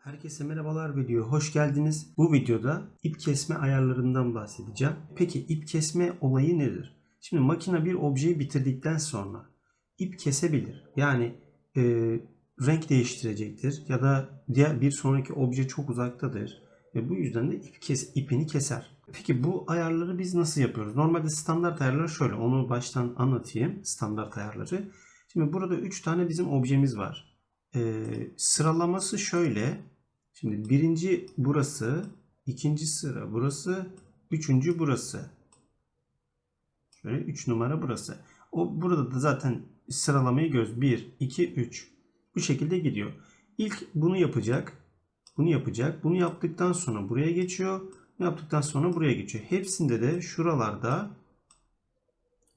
Herkese merhabalar video hoş geldiniz. Bu videoda ip kesme ayarlarından bahsedeceğim. Peki ip kesme olayı nedir? Şimdi makine bir objeyi bitirdikten sonra ip kesebilir. Yani e, renk değiştirecektir ya da diğer bir sonraki obje çok uzaktadır ve bu yüzden de ip kes, ipini keser. Peki bu ayarları biz nasıl yapıyoruz? Normalde standart ayarları şöyle onu baştan anlatayım standart ayarları. Şimdi burada 3 tane bizim objemiz var. Ee, sıralaması şöyle. Şimdi birinci burası, ikinci sıra burası, üçüncü burası. Şöyle 3 numara burası. O burada da zaten sıralamayı göz 1, 2, 3. Bu şekilde gidiyor. İlk bunu yapacak. Bunu yapacak. Bunu yaptıktan sonra buraya geçiyor. Bunu yaptıktan sonra buraya geçiyor. Hepsinde de şuralarda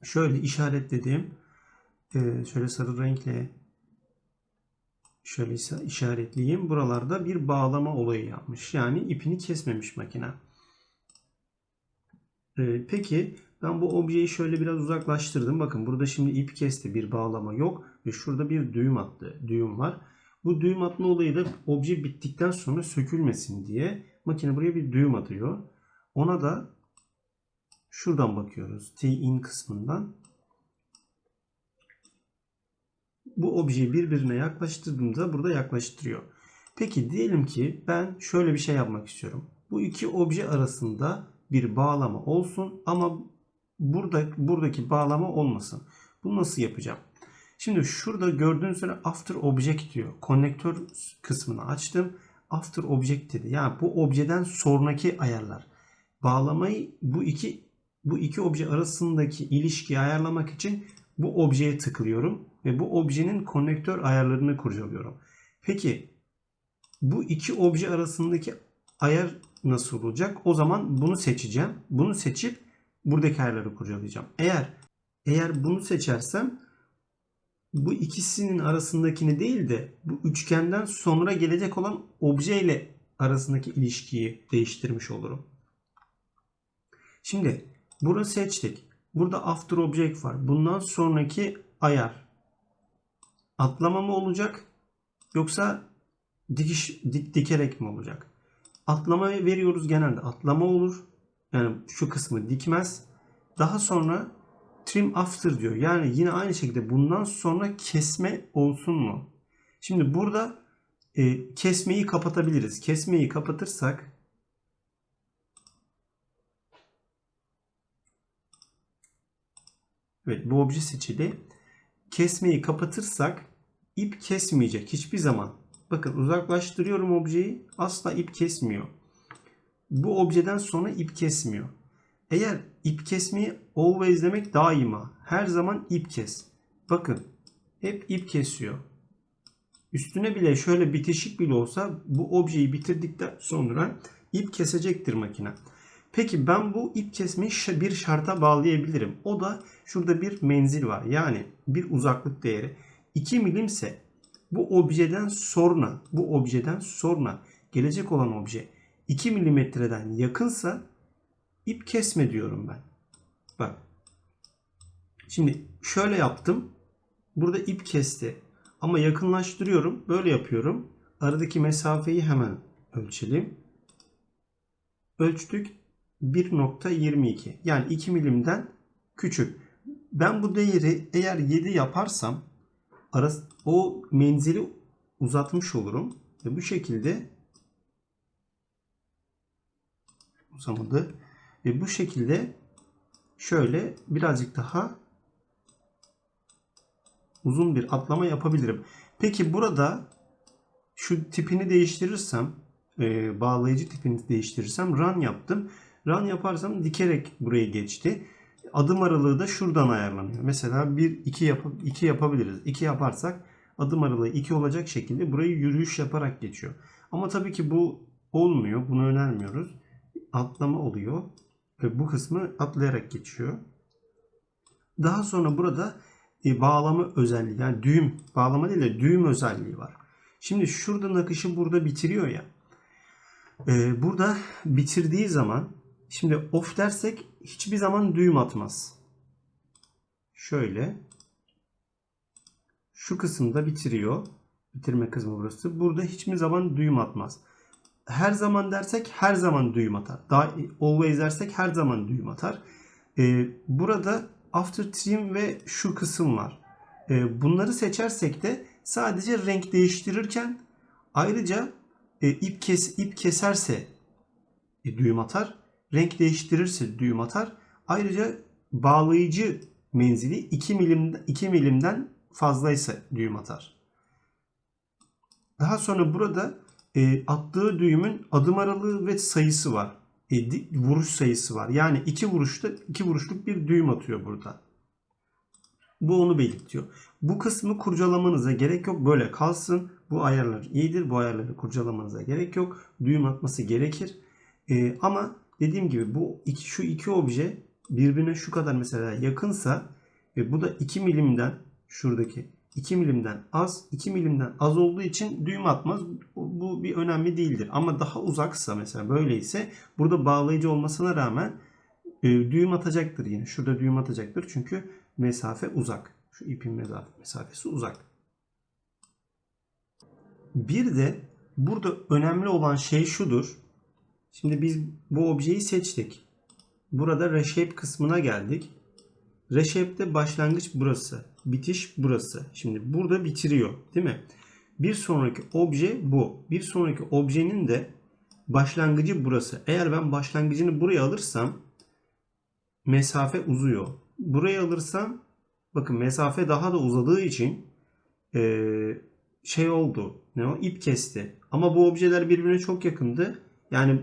şöyle işaretlediğim e, şöyle sarı renkle şöyle işaretleyeyim. Buralarda bir bağlama olayı yapmış. Yani ipini kesmemiş makine. Ee, peki ben bu objeyi şöyle biraz uzaklaştırdım. Bakın burada şimdi ip kesti. Bir bağlama yok. Ve şurada bir düğüm attı. Düğüm var. Bu düğüm atma olayı da obje bittikten sonra sökülmesin diye makine buraya bir düğüm atıyor. Ona da şuradan bakıyoruz. T-in kısmından. Bu objeyi birbirine yaklaştırdığımda burada yaklaştırıyor. Peki diyelim ki ben şöyle bir şey yapmak istiyorum. Bu iki obje arasında bir bağlama olsun ama burada buradaki bağlama olmasın. Bunu nasıl yapacağım? Şimdi şurada gördüğünüz üzere after object diyor. Konnektör kısmını açtım. After object dedi. Yani bu objeden sonraki ayarlar. Bağlamayı bu iki bu iki obje arasındaki ilişkiyi ayarlamak için bu objeye tıklıyorum ve bu objenin konnektör ayarlarını kurcalıyorum. Peki bu iki obje arasındaki ayar nasıl olacak? O zaman bunu seçeceğim. Bunu seçip buradaki ayarları kurcalayacağım. Eğer eğer bunu seçersem bu ikisinin arasındakini değil de bu üçgenden sonra gelecek olan obje ile arasındaki ilişkiyi değiştirmiş olurum. Şimdi bunu seçtik. Burada after object var. Bundan sonraki ayar atlama mı olacak yoksa dikiş dik, dikerek mi olacak? Atlama veriyoruz genelde atlama olur. Yani şu kısmı dikmez. Daha sonra trim after diyor. Yani yine aynı şekilde bundan sonra kesme olsun mu? Şimdi burada e, kesmeyi kapatabiliriz. Kesmeyi kapatırsak Evet bu obje seçili. Kesmeyi kapatırsak ip kesmeyecek hiçbir zaman. Bakın uzaklaştırıyorum objeyi asla ip kesmiyor. Bu objeden sonra ip kesmiyor. Eğer ip kesmeyi always demek daima. Her zaman ip kes. Bakın hep ip kesiyor. Üstüne bile şöyle bitişik bile olsa bu objeyi bitirdikten sonra ip kesecektir makine. Peki ben bu ip kesmeyi bir şarta bağlayabilirim. O da şurada bir menzil var. Yani bir uzaklık değeri. 2 milimse bu objeden sonra bu objeden sonra gelecek olan obje 2 milimetreden yakınsa ip kesme diyorum ben. Bak. Şimdi şöyle yaptım. Burada ip kesti. Ama yakınlaştırıyorum. Böyle yapıyorum. Aradaki mesafeyi hemen ölçelim. Ölçtük. 1.22 yani 2 milimden küçük. Ben bu değeri eğer 7 yaparsam arası, o menzili uzatmış olurum. Ve bu şekilde uzamadı. Ve bu şekilde şöyle birazcık daha uzun bir atlama yapabilirim. Peki burada şu tipini değiştirirsem e, bağlayıcı tipini değiştirirsem run yaptım. Run yaparsam dikerek buraya geçti. Adım aralığı da şuradan ayarlanıyor. Mesela 1 2 yap 2 yapabiliriz. 2 yaparsak adım aralığı 2 olacak şekilde burayı yürüyüş yaparak geçiyor. Ama tabii ki bu olmuyor. Bunu önermiyoruz. Atlama oluyor ve bu kısmı atlayarak geçiyor. Daha sonra burada e, bağlama özelliği yani düğüm bağlama değil de düğüm özelliği var. Şimdi şurada nakışı burada bitiriyor ya. E, burada bitirdiği zaman Şimdi off dersek hiçbir zaman düğüm atmaz. Şöyle. Şu kısımda bitiriyor. Bitirme kısmı burası. Burada hiçbir zaman düğüm atmaz. Her zaman dersek her zaman düğüm atar. Daha always dersek her zaman düğüm atar. Ee, burada after trim ve şu kısım var. Ee, bunları seçersek de sadece renk değiştirirken ayrıca e, ip kes ip keserse e, düğüm atar. Renk değiştirirse düğüm atar. Ayrıca bağlayıcı menzili 2 milim 2 milimden fazlaysa düğüm atar. Daha sonra burada e, attığı düğümün adım aralığı ve sayısı var. E, vuruş sayısı var. Yani iki vuruşta iki vuruşluk bir düğüm atıyor burada. Bu onu belirtiyor. Bu kısmı kurcalamanıza gerek yok. Böyle kalsın. Bu ayarlar iyidir. Bu ayarları kurcalamanıza gerek yok. Düğüm atması gerekir. E, ama dediğim gibi bu iki, şu iki obje birbirine şu kadar mesela yakınsa ve bu da 2 milimden şuradaki 2 milimden az 2 milimden az olduğu için düğüm atmaz. Bu, bir önemli değildir. Ama daha uzaksa mesela böyleyse burada bağlayıcı olmasına rağmen e, düğüm atacaktır yine. Şurada düğüm atacaktır çünkü mesafe uzak. Şu ipin mesafe, mesafesi uzak. Bir de burada önemli olan şey şudur. Şimdi biz bu objeyi seçtik. Burada reshape kısmına geldik. Reshape'de başlangıç burası. Bitiş burası. Şimdi burada bitiriyor. Değil mi? Bir sonraki obje bu. Bir sonraki objenin de başlangıcı burası. Eğer ben başlangıcını buraya alırsam mesafe uzuyor. Buraya alırsam bakın mesafe daha da uzadığı için eee, şey oldu. Ne o? İp kesti. Ama bu objeler birbirine çok yakındı. Yani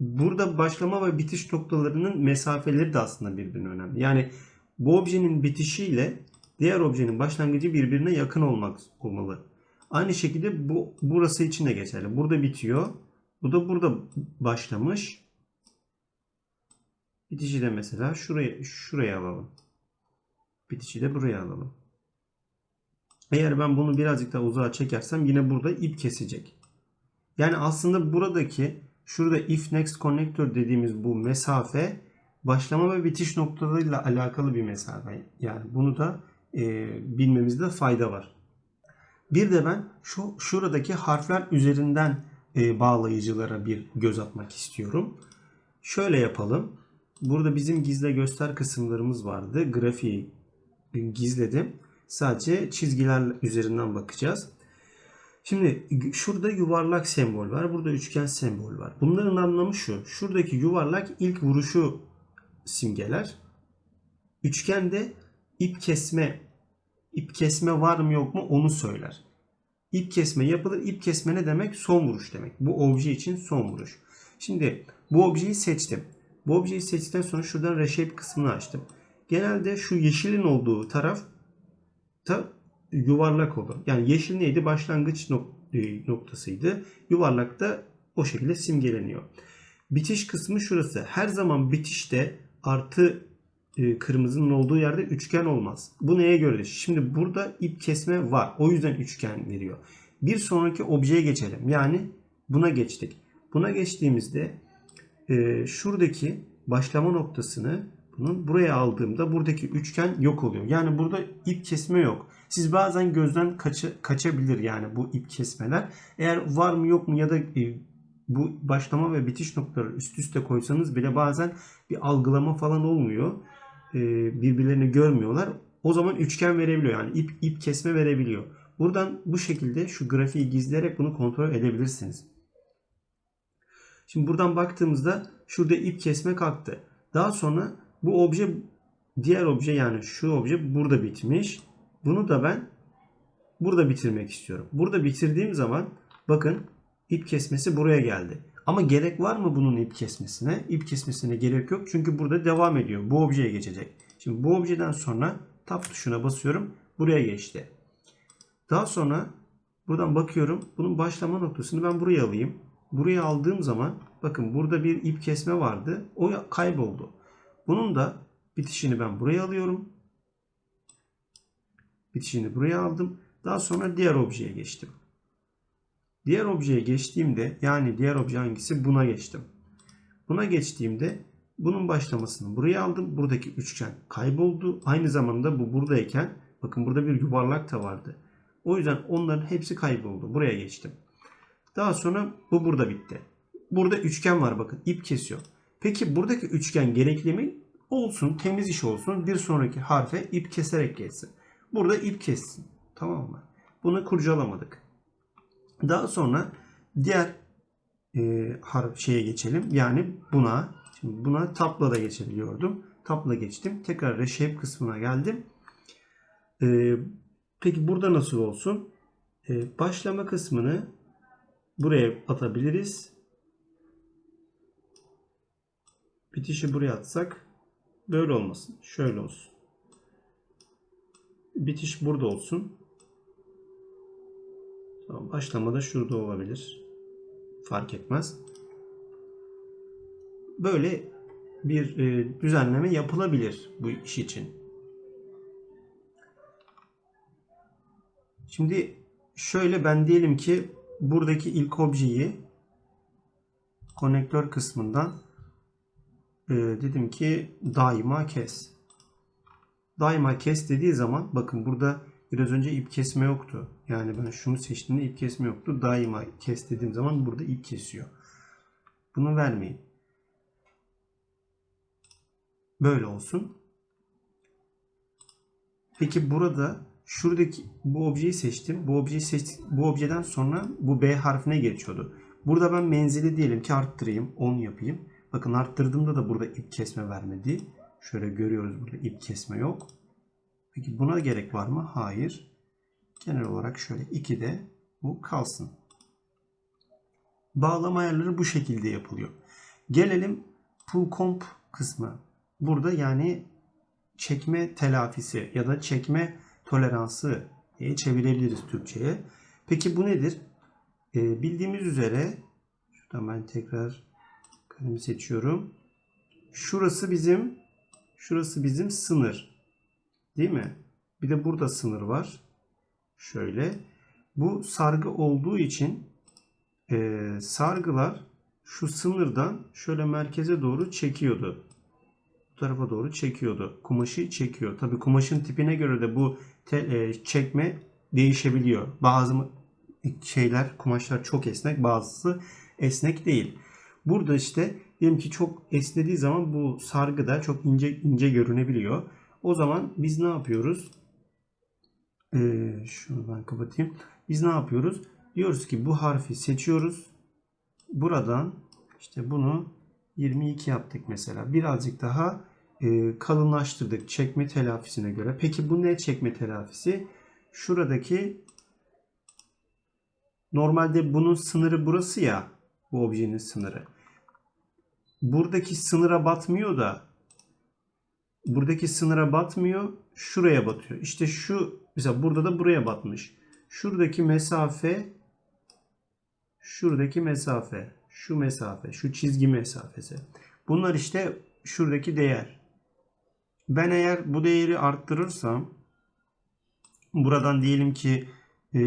burada başlama ve bitiş noktalarının mesafeleri de aslında birbirine önemli. Yani bu objenin bitişiyle diğer objenin başlangıcı birbirine yakın olmak olmalı. Aynı şekilde bu burası için de geçerli. Burada bitiyor. Bu da burada başlamış. Bitişi de mesela şuraya şuraya alalım. Bitişi de buraya alalım. Eğer ben bunu birazcık daha uzağa çekersem yine burada ip kesecek. Yani aslında buradaki şurada if next connector dediğimiz bu mesafe başlama ve bitiş noktalarıyla alakalı bir mesafe. Yani bunu da e, bilmemizde fayda var. Bir de ben şu şuradaki harfler üzerinden e, bağlayıcılara bir göz atmak istiyorum. Şöyle yapalım. Burada bizim gizle göster kısımlarımız vardı. Grafiği gizledim. Sadece çizgiler üzerinden bakacağız. Şimdi şurada yuvarlak sembol var. Burada üçgen sembol var. Bunların anlamı şu. Şuradaki yuvarlak ilk vuruşu simgeler. Üçgende ip kesme ip kesme var mı yok mu onu söyler. İp kesme yapılır. İp kesme ne demek? Son vuruş demek. Bu obje için son vuruş. Şimdi bu objeyi seçtim. Bu objeyi seçtikten sonra şuradan reshape kısmını açtım. Genelde şu yeşilin olduğu taraf yuvarlak olur. Yani yeşil neydi? Başlangıç e, noktasıydı. Yuvarlak da o şekilde simgeleniyor. Bitiş kısmı şurası. Her zaman bitişte artı e, kırmızının olduğu yerde üçgen olmaz. Bu neye göre? Şimdi burada ip kesme var. O yüzden üçgen veriyor. Bir sonraki objeye geçelim. Yani buna geçtik. Buna geçtiğimizde e, şuradaki başlama noktasını bunun buraya aldığımda buradaki üçgen yok oluyor. Yani burada ip kesme yok. Siz bazen gözden kaça, kaçabilir yani bu ip kesmeler. Eğer var mı yok mu ya da e, bu başlama ve bitiş noktaları üst üste koysanız bile bazen bir algılama falan olmuyor. E, birbirlerini görmüyorlar. O zaman üçgen verebiliyor. Yani ip, ip kesme verebiliyor. Buradan bu şekilde şu grafiği gizleyerek bunu kontrol edebilirsiniz. Şimdi buradan baktığımızda şurada ip kesme kalktı. Daha sonra bu obje diğer obje yani şu obje burada bitmiş. Bunu da ben burada bitirmek istiyorum. Burada bitirdiğim zaman bakın ip kesmesi buraya geldi. Ama gerek var mı bunun ip kesmesine? İp kesmesine gerek yok. Çünkü burada devam ediyor. Bu objeye geçecek. Şimdi bu objeden sonra tab tuşuna basıyorum. Buraya geçti. Daha sonra buradan bakıyorum. Bunun başlama noktasını ben buraya alayım. Buraya aldığım zaman bakın burada bir ip kesme vardı. O kayboldu. Bunun da bitişini ben buraya alıyorum. Bitişini buraya aldım. Daha sonra diğer objeye geçtim. Diğer objeye geçtiğimde yani diğer obje hangisi? Buna geçtim. Buna geçtiğimde bunun başlamasını buraya aldım. Buradaki üçgen kayboldu. Aynı zamanda bu buradayken bakın burada bir yuvarlak da vardı. O yüzden onların hepsi kayboldu. Buraya geçtim. Daha sonra bu burada bitti. Burada üçgen var bakın ip kesiyor. Peki buradaki üçgen gerekli mi? Olsun temiz iş olsun. Bir sonraki harfe ip keserek geçsin. Burada ip kessin. Tamam mı? Bunu kurcalamadık. Daha sonra diğer e, harf şeye geçelim. Yani buna. Şimdi buna tapla da geçebiliyordum. Tapla geçtim. Tekrar reshape kısmına geldim. E, peki burada nasıl olsun? E, başlama kısmını buraya atabiliriz. Bitişi buraya atsak böyle olmasın. Şöyle olsun. Bitiş burada olsun. Tamam, başlama da şurada olabilir. Fark etmez. Böyle bir e, düzenleme yapılabilir bu iş için. Şimdi şöyle ben diyelim ki buradaki ilk objeyi konektör kısmından e, dedim ki daima kes. Daima kes dediği zaman bakın burada biraz önce ip kesme yoktu. Yani ben şunu seçtiğimde ip kesme yoktu. Daima kes dediğim zaman burada ip kesiyor. Bunu vermeyin. Böyle olsun. Peki burada şuradaki bu objeyi seçtim. Bu objeyi seç, bu objeden sonra bu B harfine geçiyordu. Burada ben menzili diyelim ki arttırayım. 10 yapayım. Bakın arttırdığımda da burada ip kesme vermedi. Şöyle görüyoruz burada ip kesme yok. Peki buna gerek var mı? Hayır. Genel olarak şöyle 2'de bu kalsın. Bağlama ayarları bu şekilde yapılıyor. Gelelim pull comp kısmı. Burada yani çekme telafisi ya da çekme toleransı diye çevirebiliriz Türkçe'ye. Peki bu nedir? Ee, bildiğimiz üzere şuradan ben tekrar kalemi seçiyorum. Şurası bizim şurası bizim sınır. Değil mi? Bir de burada sınır var. Şöyle. Bu sargı olduğu için e, sargılar şu sınırdan şöyle merkeze doğru çekiyordu. Bu tarafa doğru çekiyordu. Kumaşı çekiyor. Tabii kumaşın tipine göre de bu te, e, çekme değişebiliyor. Bazı şeyler, kumaşlar çok esnek, bazısı esnek değil. Burada işte diyelim ki çok esnediği zaman bu sargı da çok ince ince görünebiliyor. O zaman biz ne yapıyoruz? Ee, şunu ben kapatayım. Biz ne yapıyoruz? Diyoruz ki bu harfi seçiyoruz. Buradan işte bunu 22 yaptık mesela. Birazcık daha e, kalınlaştırdık çekme telafisine göre. Peki bu ne çekme telafisi? Şuradaki normalde bunun sınırı burası ya. Bu objenin sınırı. Buradaki sınıra batmıyor da buradaki sınıra batmıyor. Şuraya batıyor. İşte şu mesela burada da buraya batmış. Şuradaki mesafe şuradaki mesafe şu mesafe şu çizgi mesafesi. Bunlar işte şuradaki değer. Ben eğer bu değeri arttırırsam buradan diyelim ki e,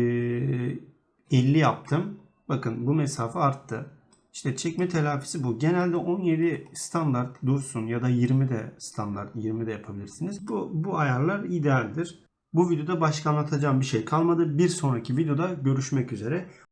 50 yaptım. Bakın bu mesafe arttı. İşte çekme telafisi bu. Genelde 17 standart dursun ya da 20 de standart 20 de yapabilirsiniz. Bu, bu ayarlar idealdir. Bu videoda başka anlatacağım bir şey kalmadı. Bir sonraki videoda görüşmek üzere.